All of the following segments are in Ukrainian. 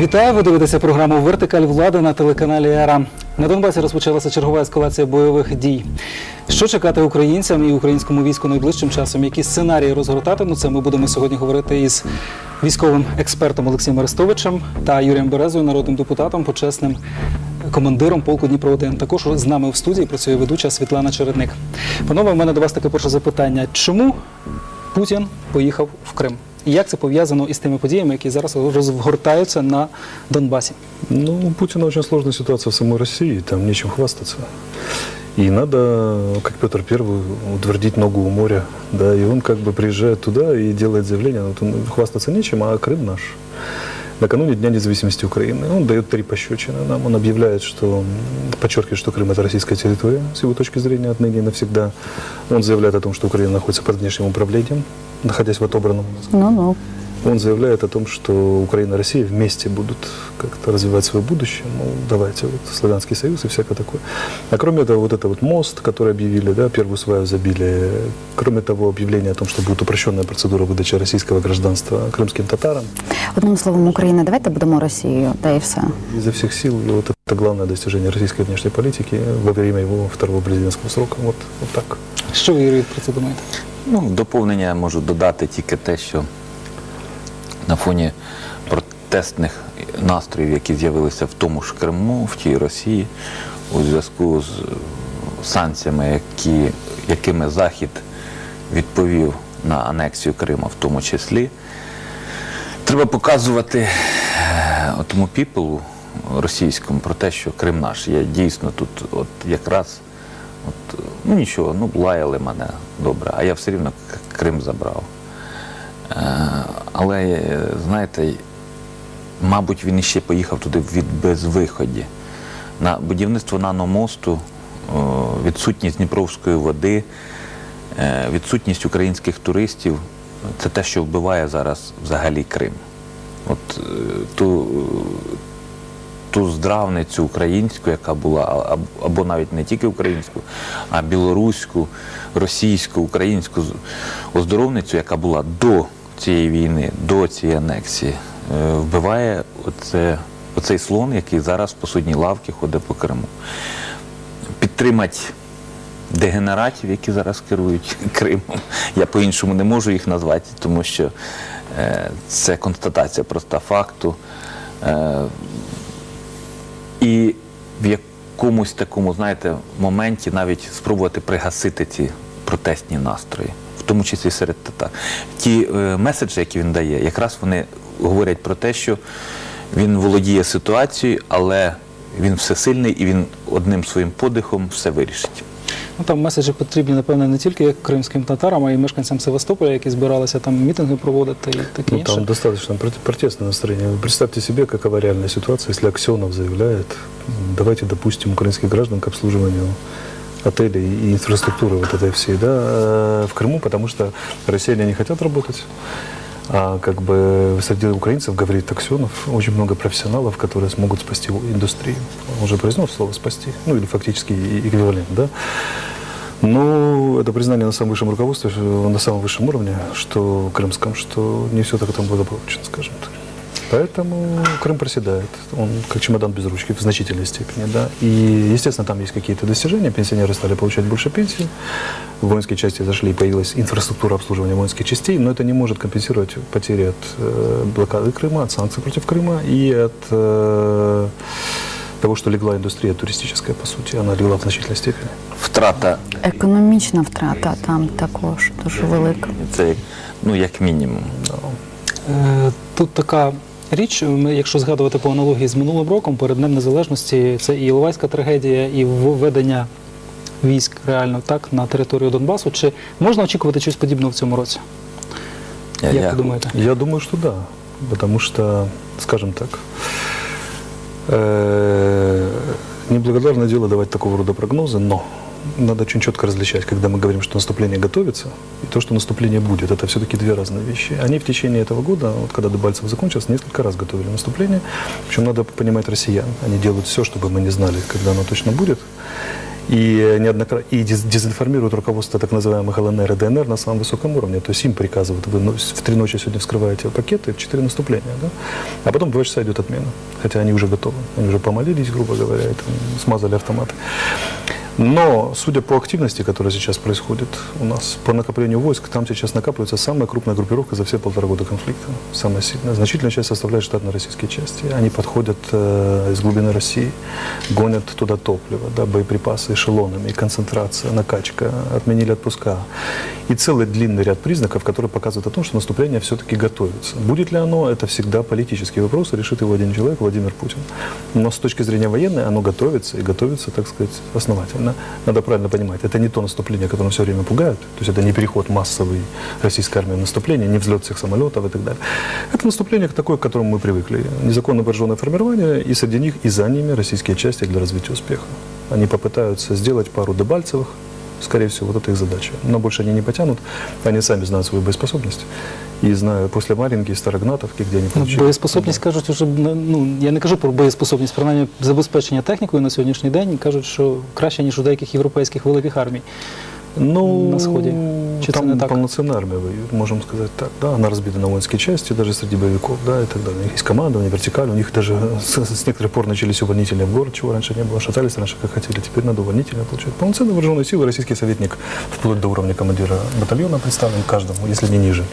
Вітаю, ви дивитеся програму Вертикаль влади на телеканалі Ера. На Донбасі розпочалася чергова ескалація бойових дій. Що чекати українцям і українському війську найближчим часом? Які сценарії розгортатимуться? Ми будемо сьогодні говорити із військовим експертом Олексієм Арестовичем та Юрієм Березою, народним депутатом, почесним командиром полку Дніпро 1 Також з нами в студії працює ведуча Світлана Чередник. Панове, у мене до вас таке перше запитання: чому Путін поїхав в Крим? І як це пов'язано із тими подіями, які зараз розгортаються на Донбасі? Ну, у Путина очень сложная ситуация в самой России, там нечем хвастаться. И надо, как Петр Первый, утвердить ногу у моря. Да, и он как бы приезжает туда и делает заявление, вот он, хвастаться нечем, а Крым наш. Накануне Дня независимости Украины он дает три пощечины нам. Он объявляет, что подчеркивает, что Крым это российская территория, с его точки зрения, отныне и навсегда. Он заявляет о том, что Украина находится под внешним управлением, находясь в отобранном Ну-ну. он заявляет о том, что Украина и Россия вместе будут как-то развивать свое будущее. Мол, давайте, вот Славянский союз и всякое такое. А кроме этого, вот это вот мост, который объявили, да, первую сваю забили. Кроме того, объявление о том, что будет упрощенная процедура выдачи российского гражданства крымским татарам. Одним словом, Україна, давайте будемо Росією, та і все. Изо всех сил, и вот это главное достижение российской внешней политики во время его второго президентского срока. Вот, вот так. Що ви Юрій, про це думаєте? Ну, в доповнення можу додати тільки те, що на фоні протестних настроїв, які з'явилися в тому ж Криму, в тій Росії, у зв'язку з е, санкціями, які, якими Захід відповів на анексію Крима, в тому числі, треба показувати е, тому піпелу російському про те, що Крим наш. Я дійсно тут, от якраз, от, ну нічого, ну лаяли мене добре, а я все рівно Крим забрав. Е, Але, е, знаєте, мабуть, він іще поїхав туди від безвиході. На будівництво наномосту, відсутність Дніпровської води, е, відсутність українських туристів це те, що вбиває зараз взагалі Крим. От е, ту, ту здравницю українську, яка була, або навіть не тільки українську, а білоруську, російську, українську оздоровницю, яка була до цієї війни, до цієї анексії, е, вбиває оце, оцей слон, який зараз по судній лавці ходить по Криму. Підтримати дегенератів, які зараз керують Кримом. Я по-іншому не можу їх назвати, тому що е, це констатація проста факту. Е, і в якомусь такому, знаєте, моменті навіть спробувати пригасити ці протестні настрої, тому числі серед татар. Ті е, меседжі, які він дає, якраз вони говорять про те, що він володіє ситуацією, але він всесильний і він одним своїм подихом все вирішить. Ну там меседжі потрібні, напевно, не тільки кримським татарам, а й мешканцям Севастополя, які збиралися там мітинги проводити і таке Ну, інше. там достаточно проте- протестное представьте себе, какова реальная ситуация, если Аксенов заявляет, м, давайте допустим украинских граждан к обслуживанию отелей и инфраструктуры вот этой всей, да, э, в Крыму, потому что россияне не хотят работать. А как бы среди украинцев, говорит Аксенов, очень много профессионалов, которые смогут спасти индустрию. Он уже произнес слово «спасти», ну или фактически эквивалент, да. Ну, это признание на самом высшем руководстве, на самом высшем уровне, что крымском, что не все так там благополучно, скажем так. Поэтому Крым проседает. Он как чемодан без ручки в значительной степени, да. И, естественно, там есть какие-то достижения. Пенсионеры стали получать больше пенсии. В воинские части зашли, появилась инфраструктура обслуживания воинских частей, но это не может компенсировать потери от э, блокады Крыма, от санкций против Крыма и от э, того, что легла индустрия туристическая, по сути. Она легла в значительной степени. Втрата Економічна втрата там також дуже велика. це як- ну, як мінімум. Е, Тут така річ, якщо згадувати по аналогії з минулим роком, перед Днем Незалежності, це і Іловайська трагедія, і введення військ реально так на територію Донбасу. Чи можна очікувати щось подібного в цьому році? Я- Як я- ви думаєте? Я думаю, что да. Потому что, скажем так, э, неблагодарное дело давать такого рода прогнозы, но надо очень четко различать, когда мы говорим, что наступление готовится, и то, что наступление будет. Это все-таки две разные вещи. Они в течение этого года, вот когда Дебальцев закончился, несколько раз готовили наступление. Причем надо понимать россиян. Они делают все, чтобы мы не знали, когда оно точно будет. и, неоднократно, и дез- дезинформируют руководство так называемых ЛНР и ДНР на самом высоком уровне. То есть им приказывают, вы в три ночи сегодня вскрываете пакеты, в четыре наступления, да? а потом в два часа идет отмена. Хотя они уже готовы, они уже помолились, грубо говоря, и там смазали автоматы. Но, судя по активности, которая сейчас происходит у нас, по накоплению войск, там сейчас накапливается самая крупная группировка за все полтора года конфликта. Самая сильная. Значительная часть составляет штатно-российские части. Они подходят э, из глубины России, гонят туда топливо, да, боеприпасы эшелонами, концентрация, накачка, отменили отпуска. И целый длинный ряд признаков, которые показывают о том, что наступление все-таки готовится. Будет ли оно, это всегда политический вопрос, решит его один человек, Владимир Путин. Но с точки зрения военной оно готовится, и готовится, так сказать, основательно. Надо правильно понимать, это не то наступление, которое все время пугают, то есть это не переход массовый российской армии в наступление, не взлет всех самолетов и так далее. Это наступление такое, к которому мы привыкли. Незаконно вооруженное формирование, и среди них, и за ними российские части для развития успеха. Они попытаются сделать пару дебальцевых, Скорее всего, вот это их задача. Но больше они не потянут. Они сами знают свою боеспособность. И знаю, после Маринки и Старогнатовки, где они Ну, получили... Боєспособність кажуть, уже ну я не кажу про боєспособність, принаймні забезпечення технікою на сьогоднішній день кажуть, що краще ніж у деяких європейських великих армій. Ну, на сходе. Чи там так? полноценная армия воюет, можем сказать так. Да, она разбита на воинские части, даже среди боевиков, да, и так далее. У них есть командование, вертикаль, у них даже с, с некоторых пор начались увольнительные в город, чего раньше не было, шатались раньше как хотели, теперь надо увольнительные получать. Полноценные вооруженные силы, российский советник, вплоть до уровня командира батальона представлен каждому, если не ниже.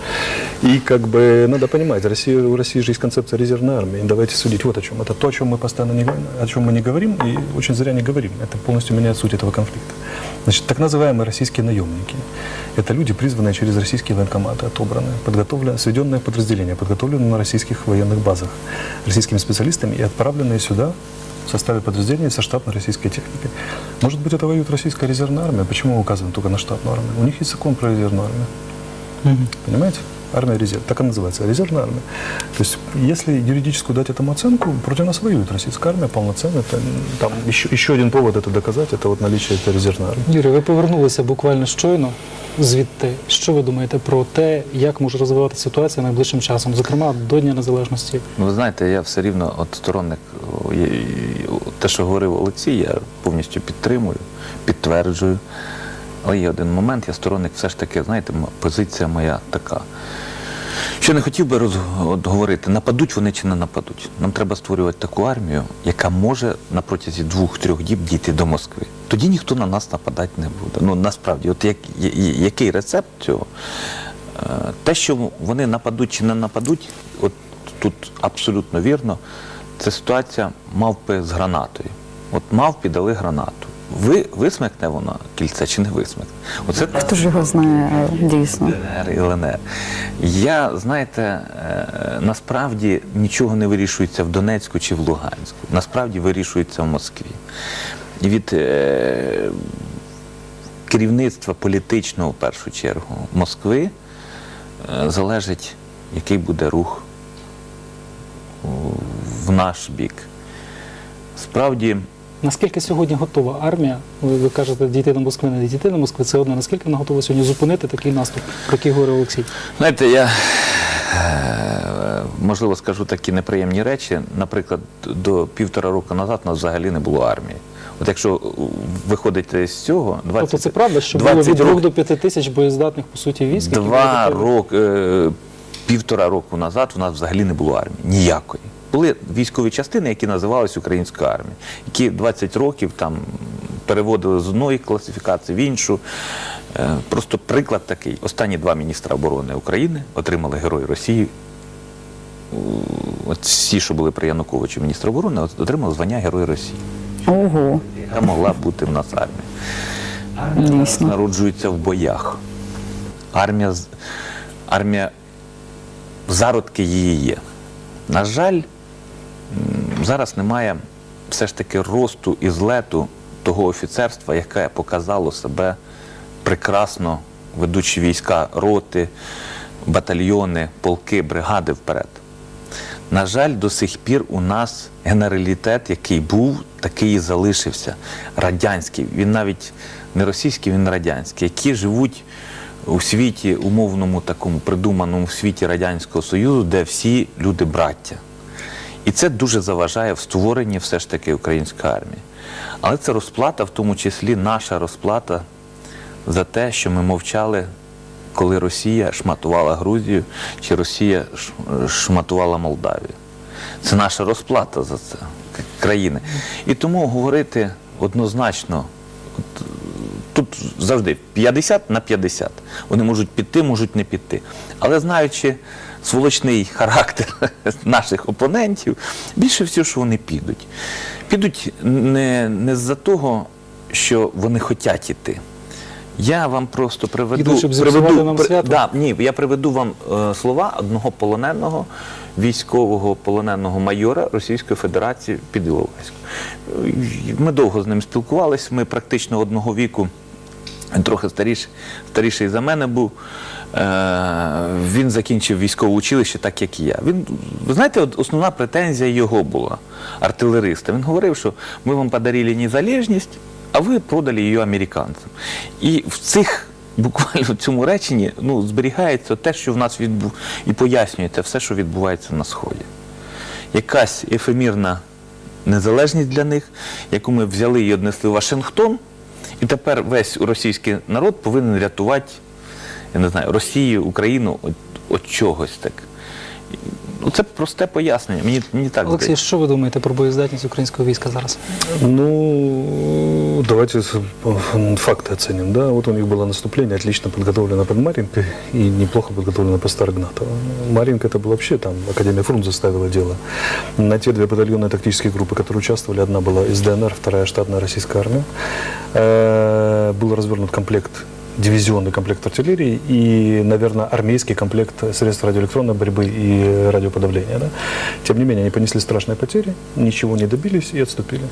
И как бы надо понимать, Россия, у России же есть концепция резервной армии. Давайте судить вот о чем. Это то, о чем мы постоянно не говорим, о чем мы не говорим, и очень зря не говорим. Это полностью меняет суть этого конфликта. Значит, так называемые российские наемники. Это люди, призванные через российские военкоматы, отобранные, подготовленные, сведенные подразделения, подготовленные на российских военных базах, российскими специалистами и отправленные сюда в составе подразделений со штатной российской техникой. Может быть, это воюет российская резервная армия? Почему мы указываем только на штатную армию? У них есть закон про резервную армию. Понимаете? Армия резерв. Так она называется. Резервная армия. То есть, если юридическую дать этому оценку, против нас воюет российская армия полноценно. Это, там еще, еще один повод это доказать, это вот наличие этой резервной армии. Юрій, ви повернулися буквально щойно звідти. Що ви думаєте про те, як може розвиватися ситуація найближчим часом, зокрема до Дня Незалежності? Ну, ви знаєте, я все рівно от сторонник о, є- і- те, що говорив Олексій, я повністю підтримую, підтверджую. Але є один момент, я сторонник все ж таки, знаєте, позиція моя така. Що не хотів би говорити, нападуть вони чи не нападуть. Нам треба створювати таку армію, яка може на протязі двох-трьох діб дійти до Москви. Тоді ніхто на нас нападати не буде. Ну насправді, от як, який рецепт цього? Е, Те, що вони нападуть чи не нападуть, от тут абсолютно вірно, це ситуація мавпи з гранатою. От мавпі дали гранату. Ви висмикне вона кільце чи не висмикне? Оце Хто ж його знає дійсно? ДНР і ЛНР. Я, знаєте, е, насправді нічого не вирішується в Донецьку чи в Луганську. Насправді вирішується в Москві. І від е, керівництва політичного, в першу чергу, Москви е, залежить, який буде рух в наш бік. Справді, Наскільки сьогодні готова армія? Ви, ви кажете, дійти до Москви, не дійти до Москви, це одне. Наскільки вона готова сьогодні зупинити такий наступ, про який говорив Олексій? Знаєте, я е, можливо скажу такі неприємні речі. Наприклад, до півтора року назад у нас взагалі не було армії. От якщо виходити з цього, 20, Тобто це правда, що було 20 від 2 до 5 тисяч боєздатних, по суті, військ? Два роки, е, півтора року назад у нас взагалі не було армії. Ніякої. Були військові частини, які називалися Українською армією, які 20 років там переводили з одної класифікації в іншу. Е, Просто приклад такий. Останні два міністра оборони України отримали Герой Росії. От всі, що були при Януковичу міністра оборони, отримали звання Герой Росії. Ого, Яка могла бути в нас армія. дійсно. народжується в боях. Армія, армія зародки її є. На жаль, зараз немає все ж таки росту і злету того офіцерства, яке показало себе прекрасно, ведучи війська роти, батальйони, полки, бригади вперед. На жаль, до сих пір у нас генералітет, який був, такий і залишився. Радянський. Він навіть не російський, він радянський, які живуть у світі, умовному такому придуманому світі Радянського Союзу, де всі люди браття. І це дуже заважає в створенні все ж таки української армії. Але це розплата, в тому числі наша розплата за те, що ми мовчали, коли Росія шматувала Грузію чи Росія шматувала Молдавію. Це наша розплата за це країни. І тому говорити однозначно, тут завжди 50 на 50. Вони можуть піти, можуть не піти. Але знаючи сволочний характер наших опонентів, більше всього, що вони підуть. Підуть не, не з-за того, що вони хочуть іти. Я вам просто приведу. Ідуть, щоб зіпсувати нам при- свято? Да, ні, я приведу вам е, слова одного полоненого військового полоненого майора Російської Федерації під Іловайськом. Е, Ми довго з ним спілкувалися, ми практично одного віку. Він трохи старіший, старіший за мене був. Е, він закінчив військове училище, так як і я. Він, ви знаєте, от основна претензія його була артилериста. Він говорив, що ми вам подарили незалежність, а ви продали її американцям. І в цих буквально в цьому реченні ну, зберігається те, що в нас відбу... і пояснюється все, що відбувається на Сході. Якась ефемірна незалежність для них, яку ми взяли і однесли в Вашингтон, і тепер весь російський народ повинен рятувати, я не знаю, Росію, Україну від, від чогось так. Ну, це просте пояснення. Мені, мені так Олексій, здається. що ви думаєте про боєздатність українського війська зараз? Ну, давайте с- факты оценим. Да, вот у них было наступление, отлично подготовлено под Маринкой и неплохо подготовлено по Старгнату. Маринка это было вообще там, Академия Фрунзе заставила дело. На те две батальонные тактические группы, которые участвовали, одна была из ДНР, вторая штатная российская армия. Э, Был развернут комплект дивизионный комплект артиллерии и, наверное, армейский комплект средств радиоэлектронной борьбы и радиоподавления. Да? Тем не менее, они понесли страшные потери, ничего не добились и отступили.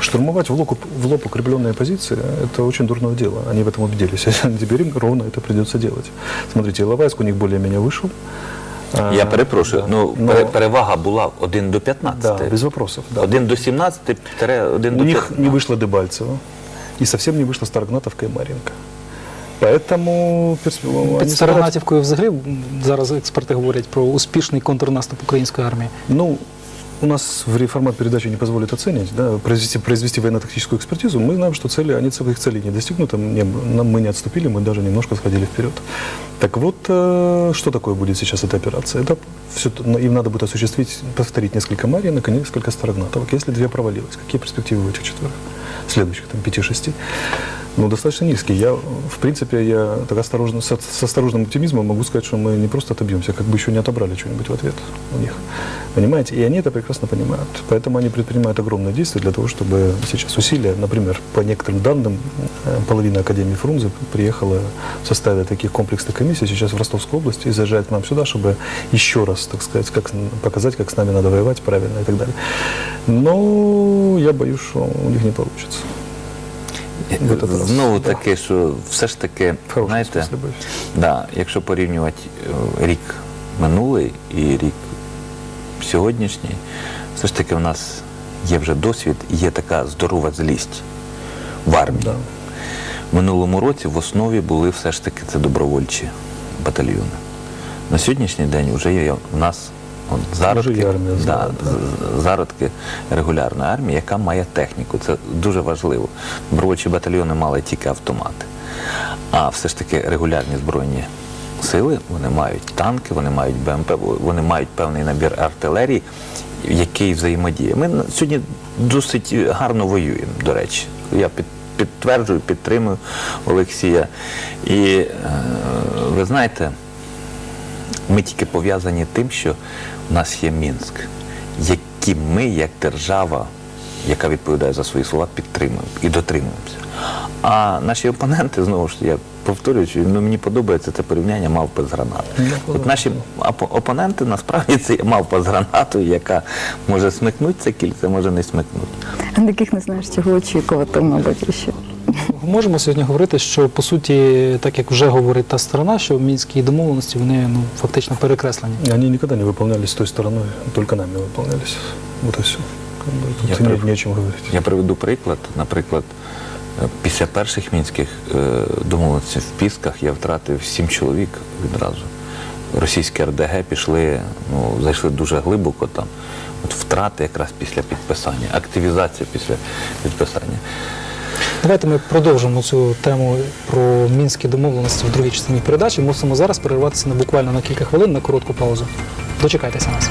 Штурмовать в лоб, в лоб укрепленные позиции – это очень дурное дело. Они в этом убедились. Теперь им ровно это придется делать. Смотрите, Иловайск у них более-менее вышел. А, Я перепрошую, да. ну Но- пере- перевага була 1 до 15. Да, без вопросов. Да. 1 до 17, 1 У до них 15. не вышло Дебальцево. И совсем не вышла Старгнатовка и Маринка. Поэтому персп- они Під стараются- Старогнатівкою взагалі м, зараз експерти говорять про успішний контрнаступ української армії. Ну, у нас в формат передачи не позволит оценить, да, произвести, произвести военно-тактическую экспертизу. Мы знаем, что цели, они своих целей не достигнуты, не, нам мы не отступили, мы даже немножко сходили вперед. Так вот, э, что такое будет сейчас эта операция? Это все, им надо будет осуществить, повторить несколько маринок и несколько старогнатовок. Если две провалилось, какие перспективы у этих четверых? Следующих, там, пяти-шести? Ну, достаточно низкие. Я, в принципе, я так осторожно, с, с осторожным оптимизмом могу сказать, что мы не просто отобьемся, как бы еще не отобрали что-нибудь в ответ у них. Понимаете? И они это прекрасно понимают. Поэтому они предпринимают огромные действия для того, чтобы сейчас усилия, например, по некоторым данным, э, половина Академии Фрунзе приехала в составе таких комплексных комиссий сейчас в Ростовскую область и заезжает к нам сюда, чтобы еще раз, так сказать, как, показать, как с нами надо воевать правильно и так далее. Но я боюсь, что у них не получится. Знову Да. таки, що все ж таки, В хорошем знаєте, да, якщо порівнювати е, рік минулий і рік сьогоднішній, все ж таки в нас є вже досвід і є така здорова злість в армії. Да. В минулому році в основі були все ж таки це добровольчі батальйони. На сьогоднішній день вже є в нас от, зародки, армія, да, зародки регулярної армії, яка має техніку. Це дуже важливо. Добровольчі батальйони мали тільки автомати. А все ж таки регулярні збройні сили, вони мають танки, вони мають БМП, вони мають певний набір артилерії, який взаємодіє. Ми сьогодні досить гарно воюємо, до речі. Я під, підтверджую, підтримую Олексія. І е, ви знаєте, ми тільки пов'язані тим, що в нас є Мінськ, який ми, як держава, яка відповідає за свої слова, підтримуємо і дотримуємося. А наші опоненти, знову ж я повторюю, що, ну, мені подобається це порівняння мавпи з гранатою. От наші опоненти насправді це мавпа з гранатою, яка може смикнути це кільце, може не смикнути. А Таких не знаєш, чого очікувати, мабуть, ще Можемо сьогодні говорити, що по суті, так як вже говорить та сторона, що мінські домовленості вони ну фактично перекреслені. Они никогда не выполнялись той стороной, только нами выполнялись. Вот и все. Как бы Я тут не, прав- не о чем говорить. Я приведу приклад. Наприклад, е, після перших мінських е, домовленостей в Пісках я втратив сім чоловік відразу. Російські РДГ пішли, ну, зайшли дуже глибоко там. От втрати якраз після підписання, активізація після підписання. Давайте ми продовжимо цю тему про мінські домовленості в другій частині передачі. Мусимо зараз перерватися на буквально на кілька хвилин на коротку паузу. Дочекайтеся нас.